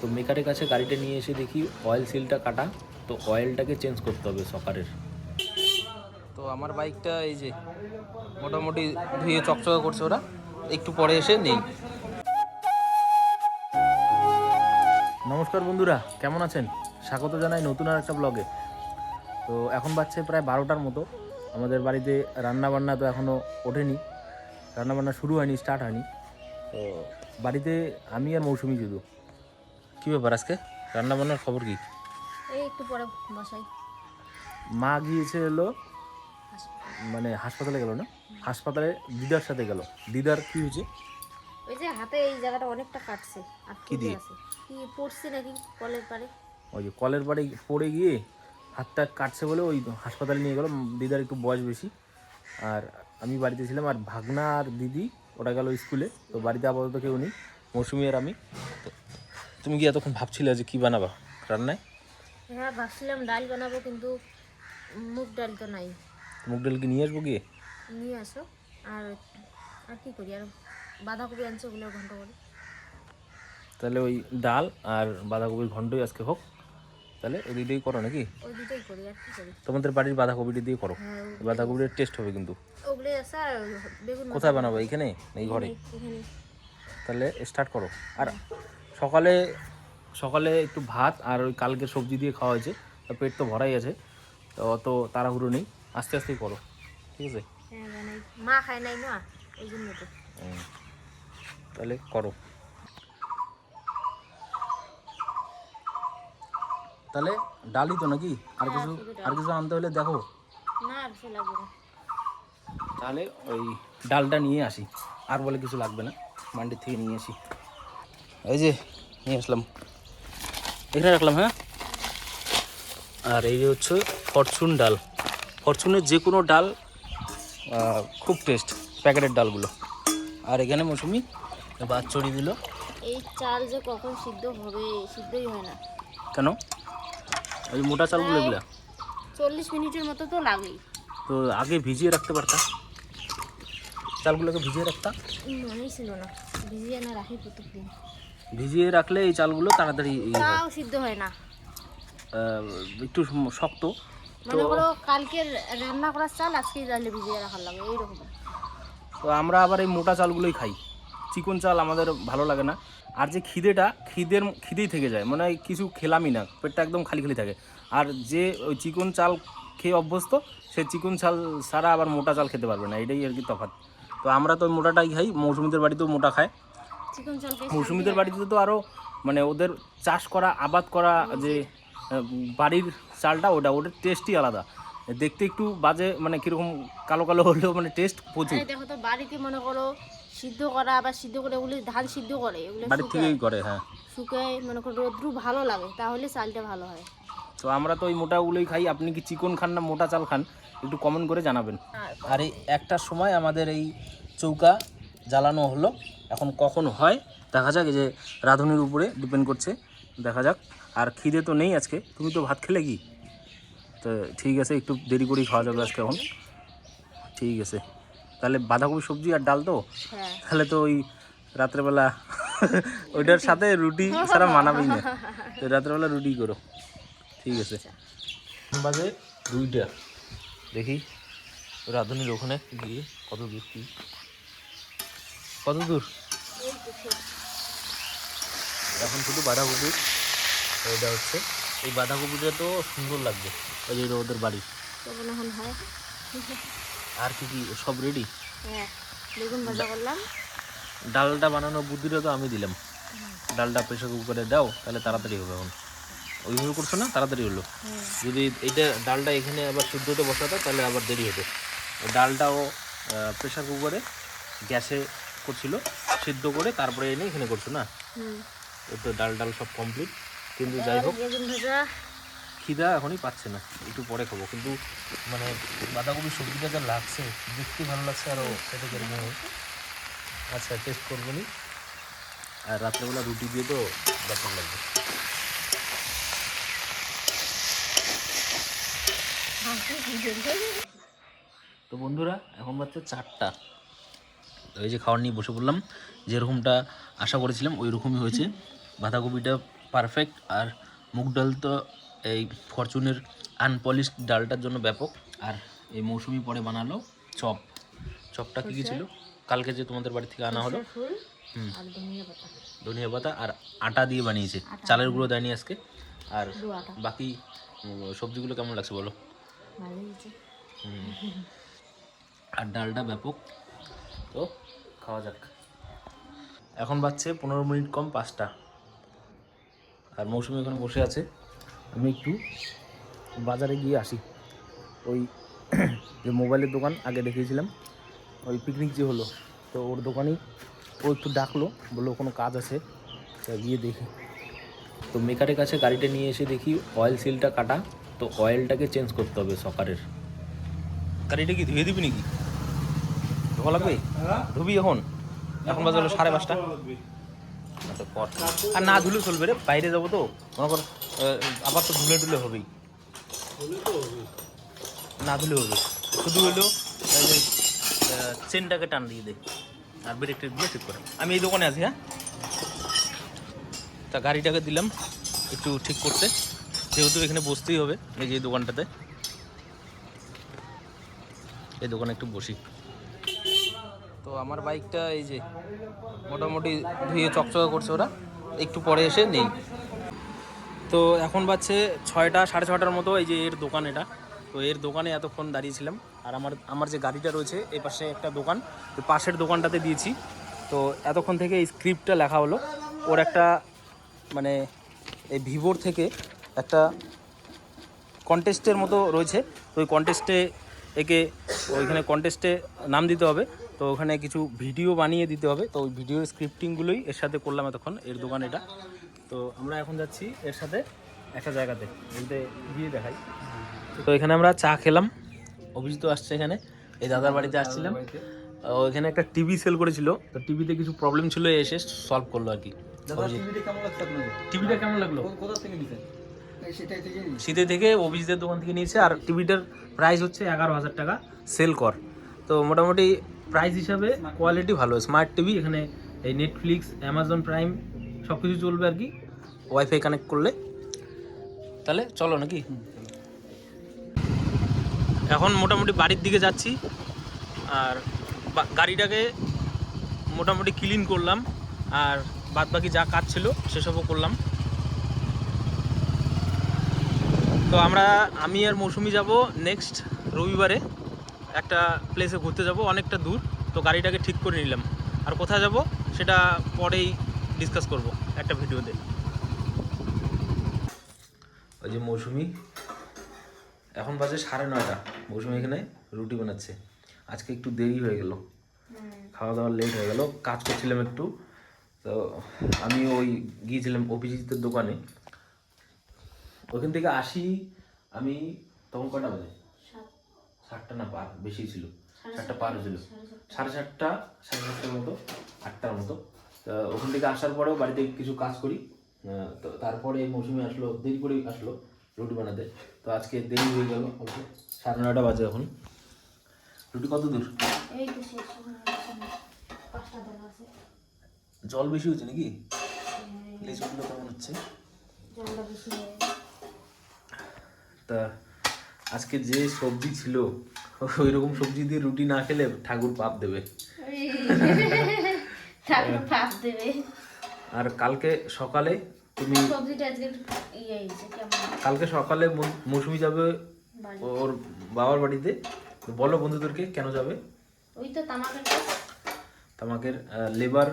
তো মেকারের কাছে গাড়িটা নিয়ে এসে দেখি অয়েল সিলটা কাটা তো অয়েলটাকে চেঞ্জ করতে হবে সকারের। তো আমার বাইকটা এই যে মোটামুটি ধুয়ে চকচকা করছে ওরা একটু পরে এসে নেই। নমস্কার বন্ধুরা কেমন আছেন? স্বাগত জানাই নতুন আর একটা ব্লগে তো এখন বাজছে প্রায় বারোটার মতো। আমাদের বাড়িতে রান্না বান্না তো এখনও ওঠেনি। রান্না বান্না শুরু হয়নি স্টার্ট হয়নি। তো বাড়িতে আমি আর মৌসুমি শুধু কি ব্যাপার আজকে? রান্না বান্নার খবর কি? এই একটু পরে বসাই। মা গিয়েছে হলো মানে হাসপাতালে গেল না? হাসপাতালে দিদার সাথে গেল। দিদার কি হয়েছে? ওই যে হাতে এই জায়গাটা অনেকটা কাটছে। কি দিয়ে? কি পড়ছে নাকি কলের পারে ওই যে কলের পাড়ে পড়ে গিয়ে হাতটা কাটছে বলে ওই হাসপাতালে নিয়ে গেল। দিদার একটু বয়স বেশি। আর আমি বাড়িতে ছিলাম আর ভাগনা আর দিদি ওটা গেল স্কুলে। তো বাড়িতে আপাতত কেউ নেই। মৌসুমি আর আমি। তুমি কি এতক্ষণ ভাবছিলে যে কি বানাবা? রান্নায়? হ্যাঁ ভাবছিলাম ডাল বানাবো কিন্তু মুগ ডাল তো নাই। মুগ ডাল কি নিয়ে আসব গিয়ে? নিয়ে আসো। আর আর কি করি? আর বাঁধাকপি আনছে ওগুলো ঘণ্টা করে। তাহলে ওই ডাল আর বাঁধাকপির ঘন্টই আজকে হোক। তাহলে ওই দুটোই করো নাকি? ওই দুটোই করি আর কি করি? তোমাদের বাড়ির বাঁধাকপিটি দিয়ে করো। হ্যাঁ বাঁধাকপির টেস্ট হবে কিন্তু। ওগুলোই আছে আর বেগুন কোথায় বানাবো এইখানে এই ঘরে? এখানে। তাহলে স্টার্ট করো। আর সকালে সকালে একটু ভাত আর ওই কালকে সবজি দিয়ে খাওয়া হয়েছে। তো পেট তো ভরাই আছে তো অত তাড়াহুড়ো নেই। আস্তে আস্তেই করো ঠিক আছে? হ্যাঁ মা খায় নাই না ওই জন্য তো। তাহলে করো। তাহলে ডালই তো নাকি? আর কিছু আর কিছু আনতে হলে দেখো। তাহলে ওই ডালটা নিয়ে আসি। আর বলে কিছু লাগবে না। মান্ডির থেকে নিয়ে আসি। এই যে নিয়ে আসলাম। এখানে রাখলাম হ্যাঁ? আর এই যে হচ্ছে ফরচুন ডাল। ফরচুনের যে কোনো ডাল খুব টেস্ট প্যাকেটের ডালগুলো। আর এখানে মৌসুমি ভাত চড়িয়ে দিল। এই চাল যে কখন সিদ্ধ হবে সিদ্ধই হয় না। কেন? ওই মোটা চালগুলো এগুলা? চল্লিশ মিনিটের মতো তো লাগেই। তো আগে ভিজিয়ে রাখতে পারতাম চালগুলোকে ভিজিয়ে রাখতাম মনেই ছিল না। ভিজিয়ে না রাখি প্রত্যেকদিন। ভিজিয়ে রাখলে এই চালগুলো তাড়াতাড়ি। তাও সিদ্ধ হয় না। একটু শক্ত। মনে করো কালকে রান্না করার চাল আজকেই তাহলে ভিজিয়ে রাখার লাগে এইরকম। তো আমরা আবার এই মোটা চালগুলোই খাই। চিকন চাল আমাদের ভালো লাগে না। আর যে খিদেটা খিদের খিদেই থেকে যায়। মানে কিছু খেলামই না পেটটা একদম খালি খালি থাকে। আর যে ওই চিকন চাল খেয়ে অভ্যস্ত সে চিকন চাল ছাড়া আবার মোটা চাল খেতে পারবে না। এটাই আর কি তফাৎ। তো আমরা তো ওই মোটাটাই খাই মৌসুমিদের বাড়িতেও মোটা খায়। চিকন মৌসুমিদের বাড়িতে তো আরও মানে ওদের চাষ করা আবাদ করা যে বাড়ির চালটা ওটা ওটার টেস্টই আলাদা। দেখতে একটু বাজে মানে কীরকম কালো কালো হলেও মানে টেস্ট প্রচুর। দেখো তো বাড়িতে মনে করো সিদ্ধ করা বা সিদ্ধ করে ওগুলি ধান সিদ্ধ করে এগুলো শুকায় থেকেই করে হ্যাঁ। শুকায় মনে করো রোদ্রু ভালো লাগে তাহলে চালটা ভালো হয়। তো আমরা তো ওই মোটাগুলোই খাই আপনি কি চিকন খান না মোটা চাল খান একটু কমেন্ট করে জানাবেন। আর আর এই একটার সময় আমাদের এই চৌকা জ্বালানো হলো। এখন কখন হয় দেখা যাক এই যে রাঁধুনির উপরে ডিপেন্ড করছে দেখা যাক। আর খিদে তো নেই আজকে। তুমি তো ভাত খেলে কি? তো ঠিক আছে একটু দেরি করেই খাওয়া যাবে আজকে এখন। ঠিক আছে। তাহলে বাঁধাকপি সবজি আর ডাল তো? হ্যাঁ। তাহলে তো ওই রাত্রেবেলা ওইটার সাথে রুটি ছাড়া মানাবেই না। তো রাত্রেবেলা রুটি করো। ঠিক আছে। বাজে দুইটা। দেখি রাঁধুনির ওখানে গিয়ে কত দূর কি কত দূর। এখন শুধু বাঁধাকপি। এটা হচ্ছে। এই বাঁধাকপিটা তো সুন্দর লাগবে। ওই যে ওদের বাড়ি। হয় আর কি কি? সব রেডি হ্যাঁ বেগুন ভাজা করলাম। ডালটা বানানোর বুদ্ধিটা তো আমি দিলাম। ডালটা প্রেশার কুকারে দাও তাহলে তাড়াতাড়ি হবে এখন। ওইভাবে করছ না? তাড়াতাড়ি হলো। যদি এইটা ডালটা এখানে আবার শুদ্ধতে বসাতো তাহলে আবার দেরি হতো ওই ডালটাও প্রেশার কুকারে গ্যাসে করছিল সিদ্ধ করে তারপরে এনে এখানে করছ না? তো ডাল ডাল সব কমপ্লিট কিন্তু যাই হোক খিদা এখনই পাচ্ছে না একটু পরে খাব। কিন্তু মানে বাঁধাকপি সবজিটা যা লাগছে দেখতে ভালো লাগছে আরও খেতে কেরকম আচ্ছা টেস্ট করব নি। আর রাত্রেবেলা রুটি দিয়ে তো ব্যাপার লাগবে। তো বন্ধুরা এখন বাচ্চা চারটা। এই যে খাওয়ার নিয়ে বসে পড়লাম। যেরকমটা আশা করেছিলাম ওই রকমই হয়েছে। বাঁধাকপিটা পারফেক্ট আর মুগ ডাল তো এই ফরচুনের আনপলিশড ডালটার জন্য ব্যাপক। আর এই মৌসুমি পরে বানালো চপ। চপটা কী কী ছিল? কালকে যে তোমাদের বাড়ি থেকে আনা হলো। হুম। ধনিয়া পাতা। আর আটা দিয়ে বানিয়েছে। চালের গুঁড়ো দেয়নি আজকে। আর বাকি সবজিগুলো কেমন লাগছে বলো। আর ডালটা ব্যাপক। তো খাওয়া যাক। এখন বাজছে পনেরো মিনিট কম পাঁচটা। আর মৌসুমি এখানে বসে আছে। আমি একটু বাজারে গিয়ে আসি। ওই যে মোবাইলের দোকান, আগে দেখিয়েছিলাম। ওই পিকনিক যে হলো, তো ওর দোকানেই ও একটু ডাকলো, বলল কোনো কাজ আছে, তা গিয়ে দেখি। তো মেকারের কাছে গাড়িটা নিয়ে এসে দেখি অয়েল সিলটা কাটা, তো অয়েলটাকে চেঞ্জ করতে হবে সকারের। গাড়িটা কি ধুয়ে দিবি নাকি? ধোয়া লাগবে? ধুবি এখন এখন বাজে হলো সাড়ে পাঁচটা। আচ্ছা। আর না ধুলে চলবে রে, বাইরে যাব তো। মনে কর আবার তো ধুলে টুলে হবেই। না ধুলে হবে। শুধু হলো চেনটাকে টান দিয়ে দে। আর ব্রেক টেক দিয়ে ঠিক করে। আমি এই দোকানে আছি হ্যাঁ? তা গাড়িটাকে দিলাম, একটু ঠিক করতে। যেহেতু এখানে বসতেই হবে, এই যে দোকানটাতে। এই দোকানে একটু বসি। তো আমার বাইকটা এই যে মোটামুটি ধুয়ে চকচকা করছে ওরা। একটু পরে এসে নেই। তো এখন বাজছে ছয়টা, সাড়ে ছটার মতো এই যে এর দোকান এটা। তো এর দোকানে এতক্ষণ দাঁড়িয়েছিলাম। আর আমার আমার যে গাড়িটা রয়েছে এই পাশে একটা দোকান। তো পাশের দোকানটাতে দিয়েছি। তো এতক্ষণ থেকে এই স্ক্রিপ্টটা লেখা হলো। ওর একটা মানে এই ভিভোর থেকে একটা কন্টেস্টের মতো রয়েছে। তো ওই কন্টেস্টে একে, ওইখানে কন্টেস্টে নাম দিতে হবে। তো ওখানে কিছু ভিডিও বানিয়ে দিতে হবে। তো ওই ভিডিও স্ক্রিপ্টিংগুলোই এর সাথে করলাম এতক্ষণ এর দোকান এটা। তো আমরা এখন যাচ্ছি এর সাথে একটা জায়গাতে বলতে গিয়ে দেখাই। তো এখানে আমরা চা খেলাম। অভিজিৎ আসছে এখানে। এই দাদার বাড়িতে আসছিলাম। ও এখানে একটা টিভি সেল করেছিল। তো টিভিতে কিছু প্রবলেম ছিল এসে সলভ করল আর কি। টিভিটা কেমন লাগল? শীতে থেকে অভিজিতের দোকান থেকে নিয়েছে। আর টিভিটার প্রাইস হচ্ছে এগারো হাজার টাকা। সেল কর। তো মোটামুটি প্রাইস হিসাবে কোয়ালিটি ভালো। স্মার্ট টিভি এখানে এই নেটফ্লিক্স অ্যামাজন প্রাইম সব কিছু চলবে আর কি। ওয়াইফাই কানেক্ট করলে। তাহলে চলো নাকি? এখন মোটামুটি বাড়ির দিকে যাচ্ছি। আর গাড়িটাকে মোটামুটি ক্লিন করলাম। আর বাদ বাকি যা কাজ ছিল সেসবও করলাম। তো আমরা আমি আর মৌসুমি যাব নেক্সট রবিবারে। একটা প্লেসে ঘুরতে যাব অনেকটা দূর। তো গাড়িটাকে ঠিক করে নিলাম। আর কোথায় যাব সেটা পরেই ডিসকাস করব একটা ভিডিওতে। ওই যে মৌসুমি এখন বাজে সাড়ে নয়টা। মৌসুমি এখানে রুটি বানাচ্ছে। আজকে একটু দেরি হয়ে গেল। খাওয়া দাওয়া লেট হয়ে গেল। কাজ করছিলাম একটু। তো আমি ওই গিয়েছিলাম অভিজিতের দোকানে। ওখান থেকে আসি আমি তখন কটা বাজে? সাতটা না পার বেশি ছিল। সাতটা পার হয়েছিল সাড়ে সাতটা। সাড়ে সাতটার মতো আটটার মতো। তা ওখান থেকে আসার পরেও বাড়িতে কিছু কাজ করি। তো তারপরে মৌসুমে আসলো দেরি করে আসলো রুটি বানাতে। তো আজকে দেরি হয়ে গেল অল্প। সাড়ে নয়টা বাজে এখন। রুটি কত দূর? জল বেশি হচ্ছে নাকি? লিচুগুলো কেমন হচ্ছে? হয়ে তা আজকে যে সবজি ছিল ওই রকম সবজি দিয়ে রুটি না খেলে ঠাকুর পাপ দেবে। ঠাকুর পাপ দেবে। আর কালকে সকালে তুমি সবজিটা আজকে ইয়ে কালকে সকালে মৌসুমি যাবে ওর বাবার বাড়িতে। বলো বন্ধুদেরকে কেন যাবে? ওই তো তামাকের তামাকের লেবার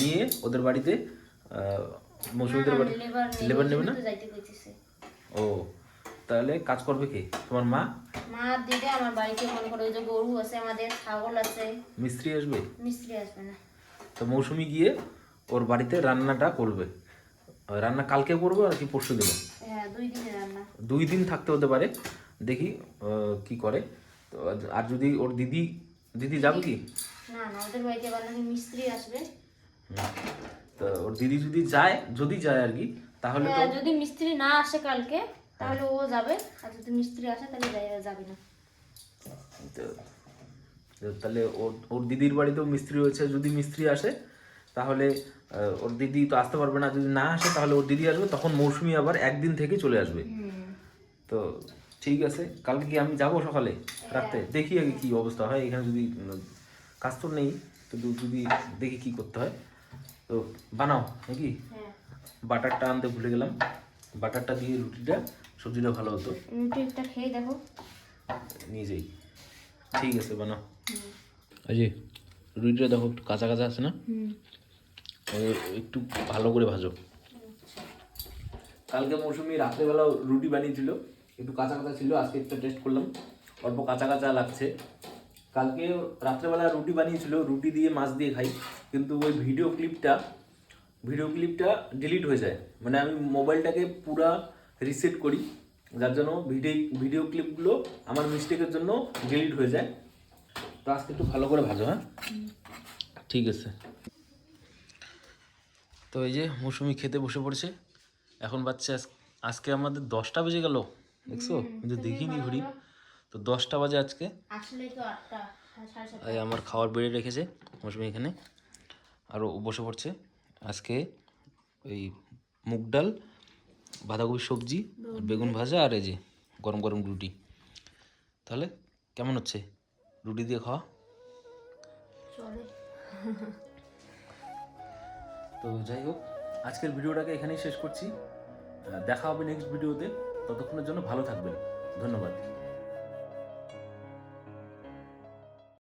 নিয়ে ওদের বাড়িতে মৌসুমিদের বাড়ি লেবার নেবে না? ও। তাহলে কাজ করবে কে? তোমার মা? মা দিদে আমার বাড়িতে মনে করো যে গরু আছে আমাদের ছাগল আছে। মিস্ত্রি আসবে? মিস্ত্রি আসবে না। তো মৌসুমি গিয়ে ওর বাড়িতে রান্নাটা করবে। রান্না কালকে করবে আর কি পরশু দিন? হ্যাঁ দুই দিনের রান্না। দুই দিন থাকতে হতে পারে। দেখি কি করে। তো আর- যদি ওর দিদি দিদি যাবে কি? না না ওদের বাড়িতে এবার মিস্ত্রি আসবে। তো ওর দিদি যদি যায় যদি যায় আর কি তাহলে তো হ্যাঁ, যদি মিস্ত্রি না আসে কালকে তাহলে ও যাবে আর যদি মিস্ত্রি আসে তাহলে যাবে না। তাহলে ওর ওর দিদির বাড়িতেও মিস্ত্রি হয়েছে যদি মিস্ত্রি আসে তাহলে ওর দিদি তো আসতে পারবে না যদি না আসে তাহলে ওর দিদি আসবে তখন মৌসুমি আবার একদিন থেকে চলে আসবে। তো ঠিক আছে কালকে কি আমি যাব সকালে রাখতে দেখি আগে কি অবস্থা হয় এখানে যদি কাজ তো নেই তো যদি দেখি কি করতে হয়। তো বানাও নাকি? হ্যাঁ। বাটারটা আনতে ভুলে গেলাম বাটারটা দিয়ে রুটিটা সবজিটা ভালো হতো। রুটিটা খেয়ে দেখো। নিয়ে যাই। ঠিক আছে বানাও অজয় রুটিটা দেখো একটু কাঁচা কাঁচা আছে না? একটু ভালো করে ভাজো। কালকে মৌসুমি রাত্রেবেলা রুটি বানিয়েছিল একটু কাঁচা কাঁচা ছিল আজকে একটা টেস্ট করলাম। অল্প কাঁচা কাঁচা লাগছে। কালকে রাত্রেবেলা রুটি বানিয়েছিল রুটি দিয়ে মাছ দিয়ে খাই। কিন্তু ওই ভিডিও ক্লিপটা ভিডিও ক্লিপটা ডিলিট হয়ে যায়। মানে আমি মোবাইলটাকে পুরা রিসেট করি যার জন্য ভিডিও ভিডিও ক্লিপগুলো আমার মিস্টেকের জন্য ডিলিট হয়ে যায়। তো আজকে একটু ভালো করে ভাজো হ্যাঁ? ঠিক আছে। তো এই যে মৌসুমি খেতে বসে পড়েছে। এখন বাচ্চা আজ- আজকে আমাদের দশটা বেজে গেল দেখছ? কিন্তু দেখিনি ঘুরি তো দশটা বাজে আজকে। এই আমার খাওয়ার বেড়ে রেখেছে মৌসুমি এখানে। আরও বসে পড়ছে। আজকে ওই মুগ ডাল বাঁধাকপি সবজি আর বেগুন ভাজা আর এই যে গরম গরম রুটি। তাহলে কেমন হচ্ছে? রুটি দিয়ে খাওয়া? তো যাই হোক আজকের ভিডিওটাকে এখানেই শেষ করছি। দেখা হবে নেক্সট ভিডিওতে ততক্ষণের জন্য ভালো থাকবেন। ধন্যবাদ।